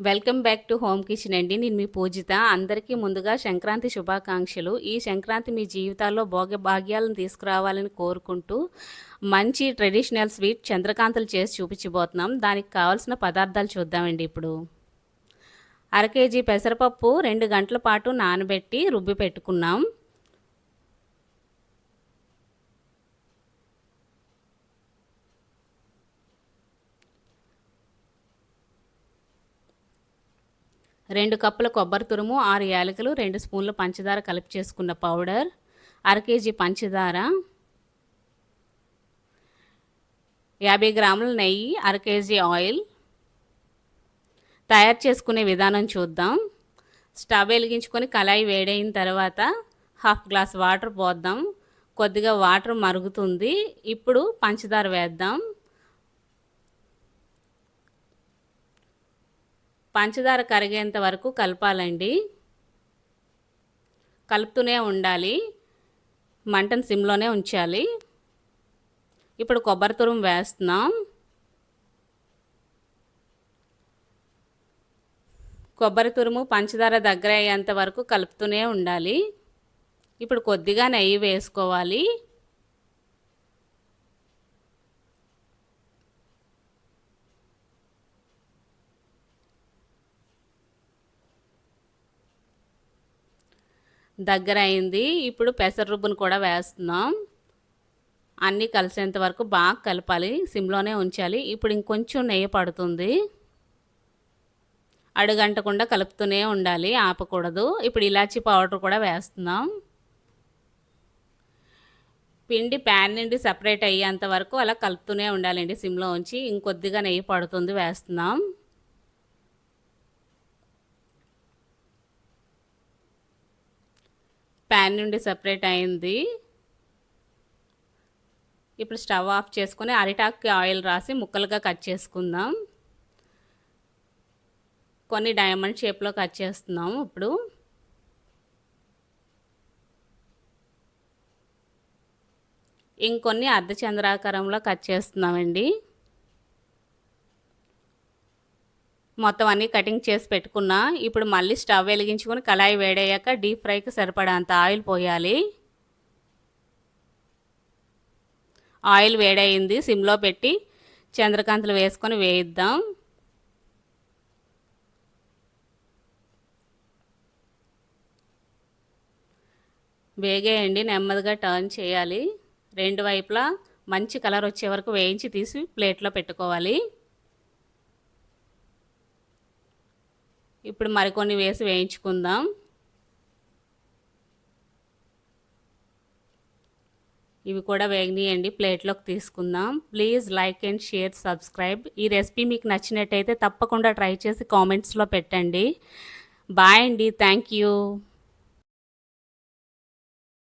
Welcome back to home kitchen అండి. నేను మీ పూజిత. అందరికీ ముందుగా సంక్రాంతి శుభాకాంక్షలు. ఈ సంక్రాంతి మీ జీవితాల్లో భోగ భాగ్యాలను తీసుకురావాలని కోరుకుంటూ మంచి ట్రెడిషనల్ స్వీట్ చంద్రకాంతలు చేసి చూపించబోతున్నాం. దానికి కావాల్సిన పదార్థాలు చూద్దామండి ఇప్పుడు. అర కేజీ పెసరపప్పు రెండు గంటల పాటు నానబెట్టి రుబ్బి పెట్టుకున్నాం. రెండు కప్పుల కొబ్బరి తురుము ఆరు యాలకులు రెండు స్పూన్లు పంచదార కలిపి చేసుకున్న పౌడర్ అర కేజీ పంచదార యాభై గ్రాముల నెయ్యి అర కేజీ ఆయిల్. తయారు చేసుకునే విధానం చూద్దాం. స్టవ్ వెలిగించుకొని కళాయి వేడైన తర్వాత హాఫ్ గ్లాస్ వాటర్ పోద్దాం. కొద్దిగా వాటర్ మరుగుతుంది. ఇప్పుడు పంచదార వేద్దాం. పంచదార కరిగేంత వరకు కలపాలండి. కలుపుతూనే ఉండాలి. మంటను సిమ్లోనే ఉంచాలి. ఇప్పుడు కొబ్బరి తురుము వేస్తున్నాం. కొబ్బరి తురుము పంచదార దగ్గర అయ్యేంత వరకు కలుపుతూనే ఉండాలి. ఇప్పుడు కొద్దిగా నెయ్యి వేసుకోవాలి. దగ్గర అయింది ఇప్పుడు పెసర రుబ్బును కూడా వేస్తున్నాం. అన్నీ కలిసేంత వరకు బాగా కలపాలి. సిమ్లోనే ఉంచాలి. ఇప్పుడు ఇంకొంచెం నెయ్యి పడుతుంది. అడుగంటకుండా కలుపుతూనే ఉండాలి. ఆపకూడదు. ఇప్పుడు ఇలాచీ పౌడర్ కూడా వేస్తున్నాం. పిండి ప్యాన్ నుండి సపరేట్ అయ్యేంత వరకు అలా కలుపుతూనే ఉండాలండి సిమ్లో ఉంచి. ఇంకొద్దిగా నెయ్యి పడుతుంది వేస్తున్నాం. ప్యాన్ నుండి సపరేట్ అయింది. ఇప్పుడు స్టవ్ ఆఫ్ చేసుకొని అరిటాక్కి ఆయిల్ రాసి ముక్కలుగా కట్ చేసుకుందాం. కొన్ని డైమండ్ షేప్లో కట్ చేస్తున్నాం ఇప్పుడు. ఇంకొన్ని అర్ధచంద్రాకారంలో కట్ చేస్తున్నామండి. మొత్తం అన్నీ కటింగ్ చేసి పెట్టుకున్నా ఇప్పుడు మళ్ళీ స్టవ్ వెలిగించుకొని కళాయి వేడయ్యాక డీప్ ఫ్రైకి సరిపడంత ఆయిల్ పోయాలి. ఆయిల్ వేడయింది సిమ్లో పెట్టి చంద్రకాంతలు వేసుకొని వేయిద్దాం. వేగేయండి నెమ్మదిగా టర్న్ చేయాలి. రెండు వైపులా మంచి కలర్ వచ్చే వరకు వేయించి తీసి ప్లేట్లో పెట్టుకోవాలి. ఇప్పుడు మరికొన్ని వేసి వేయించుకుందాం. ఇవి కూడా వేగనీయండి ప్లేట్లోకి తీసుకుందాం. Please like and share subscribe. ఈ రెసిపీ మీకు నచ్చినట్టయితే తప్పకుండా ట్రై చేసి కామెంట్స్లో పెట్టండి. బాయ్ అండి థ్యాంక్ యూ.